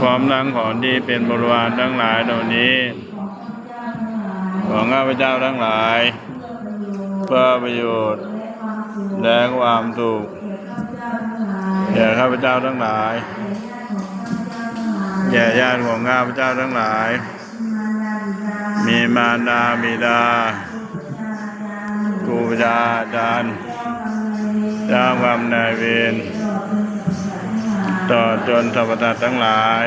พร้อมทั้งของที่เป็นบริวารทั้งหลายเหล่านี้ของข้าพเจ้าทั้งหลาย เพื่อประโยชน์และความสุขแก่ข้าพเจ้าทั้งหลายแก่ญาติของข้าพเจ้าทั้งหลาย มีมารดาบิดาครูบาอาจารย์เจ้ากรรมนายเวร ต่อจนสรรพสัตว์ทั้งหลาย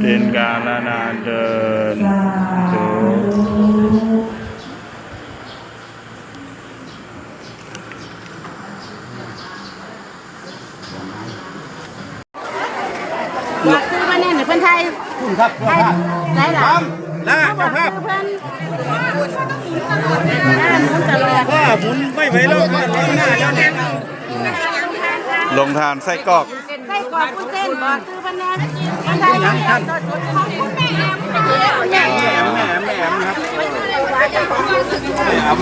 เป็นการละนานเดินถูกอยากซื้อมาแน่นเพื่อนไทยคุณครับไทยได้หรอนะเจ้าภาพเพื่อนงานมุนตลอดว่าหมุนไม่ไหวแล้วว่าร้อนหน้าแล้วเนี่ย ลงทานไส้กรอกไส้กรอกกุ้งเส้นบอกซื้อพื่อนแน่เพื่อนไทยยังท่านของคุณแม่แอมแม่แอมแม่แม่แม่ครับ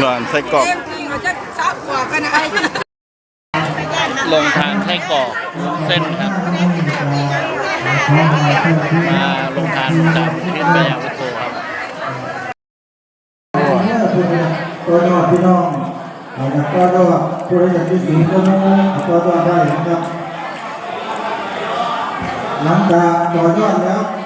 หวานไส้กรอกลงทานไส้กรอกเส้นครับมาลงทานจากที่พระยาวุโตครับตัวน้องนะครับก็ยอดผู้ใดอยากที่น้อง ก็ยอดได้นะค